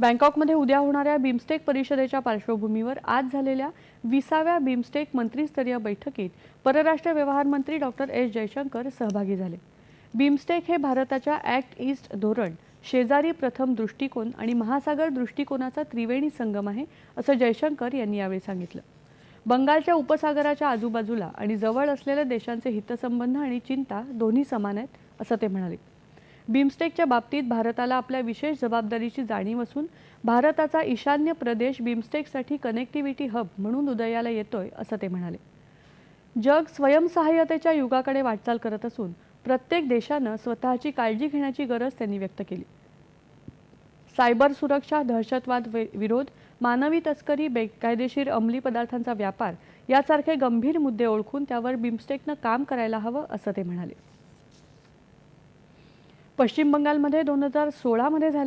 बँकॉकमध्ये उद्या होणाऱ्या बिमस्टेक परिषदेच्या पार्श्वभूमीवर आज झालेल्या विसाव्या बिमस्टेक मंत्रीस्तरीय बैठकीत परराष्ट्र व्यवहार मंत्री डॉक्टर एस. जयशंकर सहभागी झाले. बिमस्टेक हे भारताच्या ॲक्ट ईस्ट धोरण शेजारी प्रथम दृष्टिकोन आणि महासागर दृष्टिकोनाचा त्रिवेणी संगम आहे असं जयशंकर यांनी यावेळी सांगितलं. बंगालच्या उपसागराच्या आजूबाजूला आणि जवळ असलेल्या देशांचे हितसंबंध आणि चिंता दोन्ही समान आहेत असं ते म्हणाले. बिमस्टेकच्या बाबतीत भारताला आपल्या विशेष जबाबदारीची जाणीव असून भारताचा ईशान्य प्रदेश बिमस्टेकसाठी कनेक्टिव्हिटी हब म्हणून उदयाला येतोय असं ते म्हणाले. जग स्वयंसहाय्यतेच्या युगाकडे वाटचाल करत असून प्रत्येक देशानं स्वतःची काळजी घेण्याची गरज त्यांनी व्यक्त केली. सायबर सुरक्षा दहशतवाद वि- विरोध मानवी तस्करी बेकायदेशीर अंमली पदार्थांचा व्यापार यासारखे गंभीर मुद्दे ओळखून त्यावर बिमस्टेकनं काम करायला हवं असं ते म्हणाले. पश्चिम बंगालमध्ये दोन हजार सोळामध्ये झाले